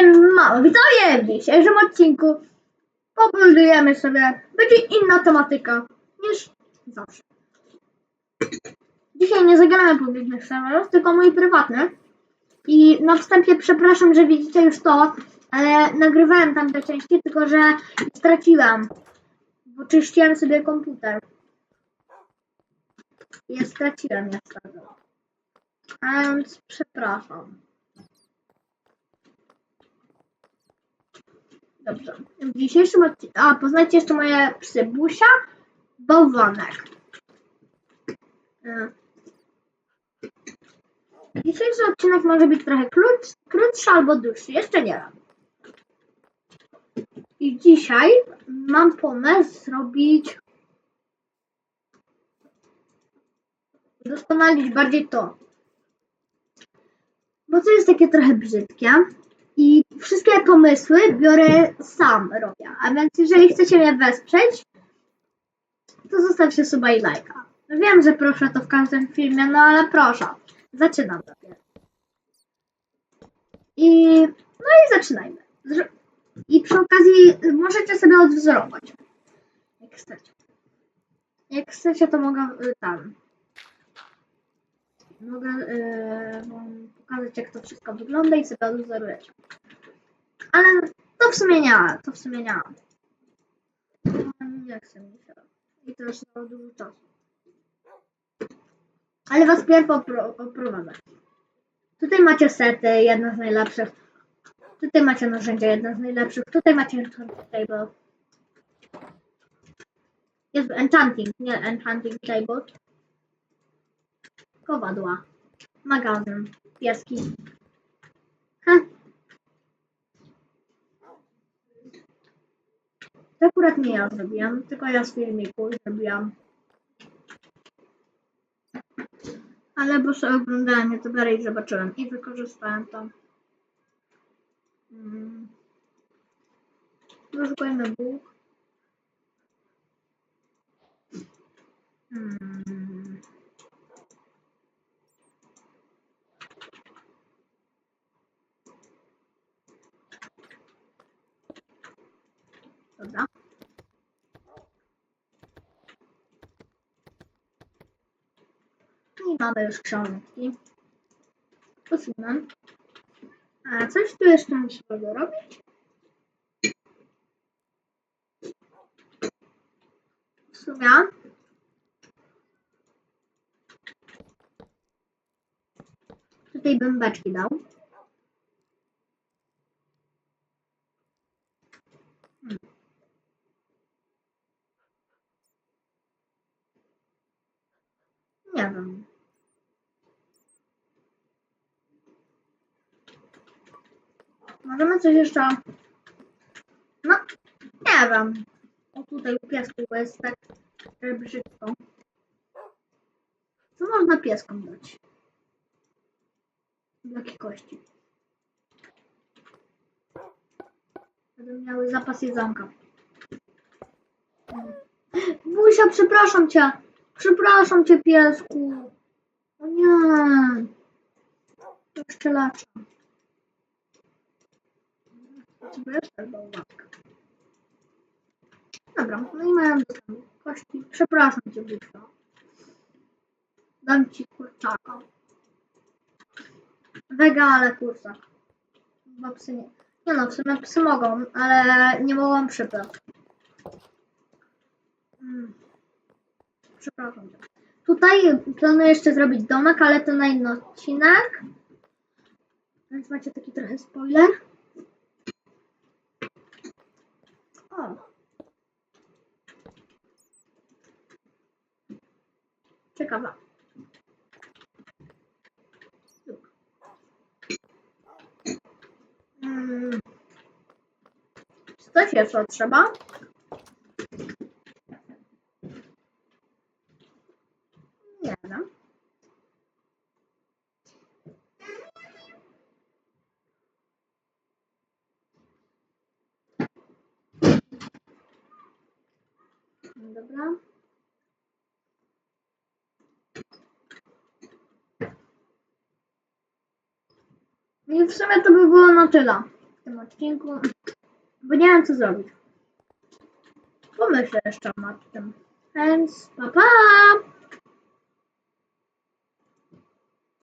Siema, widzowie! W dzisiejszym odcinku pobuldujemy sobie, będzie inna tematyka niż zawsze. Dzisiaj nie zagramy publicznych serwerów, tylko mój prywatny. I na wstępie przepraszam, że widzicie już to, ale nagrywałem tam te części, tylko że straciłem, bo czyściłem sobie komputer. Je straciłem niestety. A Więc przepraszam. Dobrze. W dzisiejszym odcinku. A, poznajcie jeszcze moje psy Busia. E. Dzisiejszy odcinek może być trochę krótszy, krótszy albo dłuższy. Jeszcze nie wiem. I dzisiaj mam pomysł zrobić. Doskonalić bardziej to. Bo to jest takie trochę brzydkie. I wszystkie pomysły biorę sam robię. A więc jeżeli chcecie mnie wesprzeć, to zostawcie suba i lajka. Wiem, że proszę to w każdym filmie, no ale proszę. Zaczynam dopiero. I no i zaczynajmy. I przy okazji możecie sobie odwzorować. Jak chcecie. Jak chcecie, to mogę y, tam. Mogę y, pokazać, jak to wszystko wygląda i sobie odwzorujecie. Ale to w sumie nie, to w sumie nie. Nie. I to już zajęło dużo czasu. Ale was pierw opro, oprowadzę. Tutaj macie sety, jedno z najlepszych. Tutaj macie narzędzia, jedno z najlepszych. Tutaj macie enchanting table. Jest enchanting, nie enchanting table. Kowadła. Magazyn. Pieski. Heh. To akurat nie ja zrobiłam, tylko ja z filmiku zrobiłam. Ale bo sobie oglądałem youtubera i zobaczyłem i wykorzystałem to. Mm. Wyszukujemy Bóg. Hmm. Dobra. I mamy już książki. Posunę. A coś tu jeszcze trzeba dorobić? W. Tutaj bym beczki dał. Hmm. Nie wiem. Możemy coś jeszcze. No, nie wiem. O tutaj u piesku bo jest tak brzydko. Co można pieskom dać? Jakie kości? Będą miały zapas jedzonka. Busia, przepraszam cię. Przepraszam cię, piesku. O nie. Jeszcze lepsze. Dobra, no i mają dostęp kości. Przepraszam cię, Busia. Dam ci kurczaka. Wega, ale kurczak. Bo psy nie. Nie no, w sumie psy mogą, ale nie mogą przybrać. Mm. Przepraszam. Tutaj planuję jeszcze zrobić domek, ale to na inny odcinek. Więc macie taki trochę spoiler. O. Ciekawa. Mm. Czy coś jeszcze trzeba? Nie wiem. Dobra. I w sumie to by było na tyle. tym odcinku, bo nie wiem co zrobić. Pomyślę jeszcze nad tym. Więc pa pa!